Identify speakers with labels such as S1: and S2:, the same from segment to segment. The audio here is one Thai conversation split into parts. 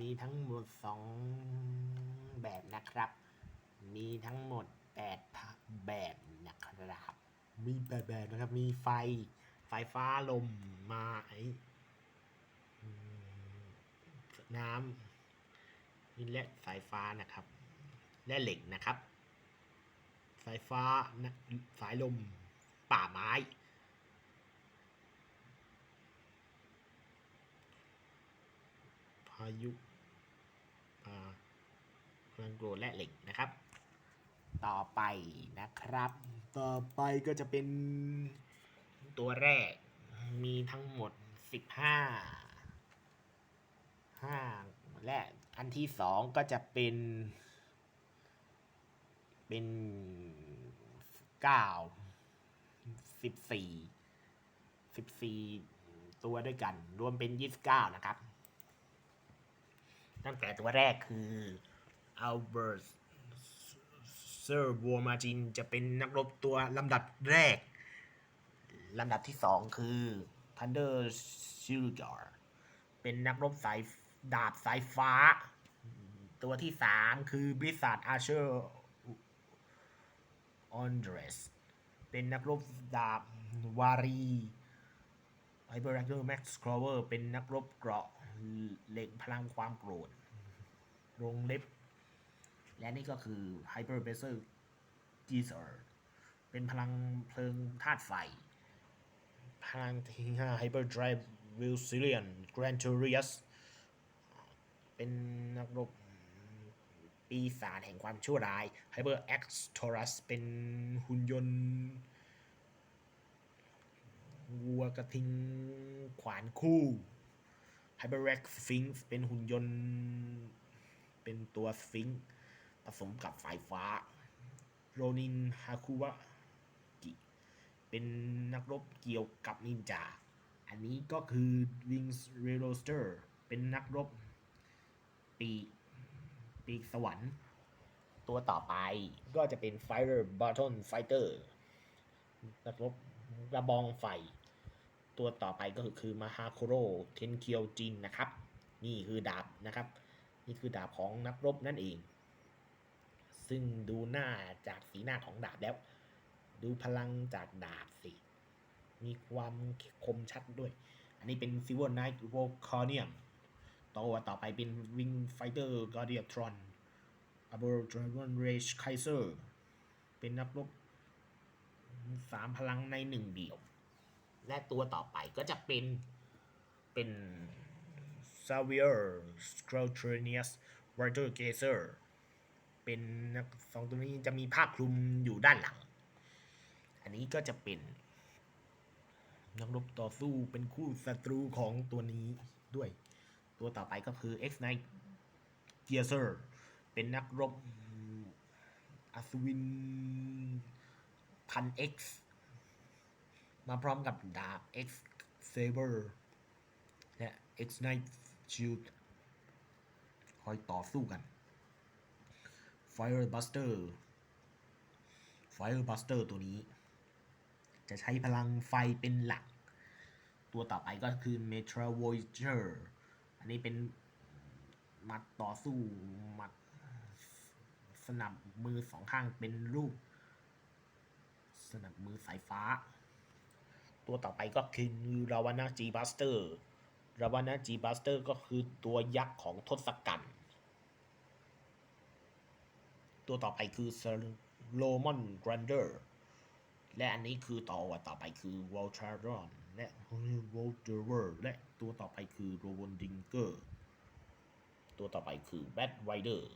S1: มีทั้งหมดสองแบบนะครับ มีทั้งหมดแปดแบบนะครับ มีแปดแบบนะครับ มีไฟ ไฟฟ้าลมไม้อืมน้ำนี่และสายฟ้านะครับ และเหล็กนะครับ สายฟ้าสายลม ป่าไม้พายุ พลังโกรธและเหล็กนะครับ ต่อไปนะครับ ต่อไปก็จะเป็นตัวแรกมีทั้งหมด 15 5 และอันที่สองก็จะเป็น เป็น 9 14 14 ตัวด้วยกัน รวมเป็น 29 นะครับ ตั้งแต่ตัวแรกคือ อัลเบิร์ตเซอร์บัวมาจินจะเป็นนักรบตัวลำดับแรก ลำดับที่สองคือ Thunder s h i l g a r เป็นนักรบสายดาบสายฟ้า ตัวที่สามคือบริส a ดอาเชอร์ออนเดรสเป็นนักรบดาบวารีไฮเบอร์แรกเกอร์แม็กซ์คลเวอร์เป็นนักรบเกราะเหล็กพลังความโกรธรงเล็บ และนี่ก็คือ Hyper b a s e r g e e z e r เป็นพลังเพลิงธาตุไฟ พลังที่5 Hyper Drive w i l s i l i a n Grand t u r i u s เป็นนักรบปีศาจแห่งความชั่วร้าย Hyper X Taurus เป็นหุ่นยนต์วัวกระทิงขวานคู่ Hyperrex Sphinx เป็นหุ่นยนต์ เป็นตัวสฟิงค์ ผสมกับสายฟ้า โรนินฮาคุวะกิ เป็นนักรบเกี่ยวกับนินจา อันนี้ก็คือ Wings r e l o s t e r เป็นนักรบ ปีกปีกสวรรค์ ตัวต่อไปก็จะเป็น Fire Button Fighter นักรบระบองไฟ ตัวต่อไปก็คือมาฮาโคโรเทนเคียวจินนะครับ นี่คือดาบนะครับ นี่คือดาบของนักรบนั่นเอง ซึ่งดูหน้าจากสีหน้าของดาบแล้ว ดูพลังจากดาบสิ มีความคมชัดด้วย อันนี้เป็น Silver Knight v o c a n i u m ตัวต่อไปเป็น Wing Fighter Guardiatron a b o r Dragon Rage Kaiser เป็นนักรบสามพลังในหนึ่งเดียว และตัวต่อไปก็จะเป็นเป็น Xavier s c r o t r i n i u s Rider Gazer เป็นนัก ป็นสองตัวนี้จะมีผ้าคลุมอยู่ด้านหลัง อันนี้ก็จะเป็นนักรบต่อสู้เป็นคู่ศัตรูของตัวนี้ด้วย ตัวต่อไปก็คือ X Knight Geaser เป็นนักรบอัศวินพัน X มาพร้อมกับดาบ X Saber และ X Knight Shield คอยต่อสู้กัน Firebuster Firebuster ตัวนี้ จะใช้พลังไฟเป็นหลัก ตัวต่อไปก็คือ Metra Voyager อันนี้เป็นหมัดต่อสู้หมัดสนับมือสองข้างเป็นรูป สนับมือสายฟ้า ตัวต่อไปก็คือราวานาจีบัสเตอร์ราวานาจีบัสเตอร์ก็คือตัวยักษ์ของทศกัณฐ์ ตัวต่อไปคือเซโลมอนกรันเดอร์และอันนี้คือต่อต่อไปคือวอลชารอนและวอลเดอร์เวอร์และตัวต่อไปคือโรวนดิงเกอร์ตัวต่อไปคือแบทไรเดอร์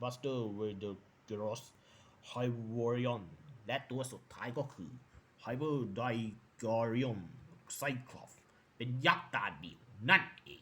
S1: บัสเตอร์เวเดอร์เกรอสไฮวอริออนและตัวสุดท้ายก็คือไฮเบอร์ไดกอริอมไซคลอฟเป็นยักษ์ตาเดียวนั่นเอง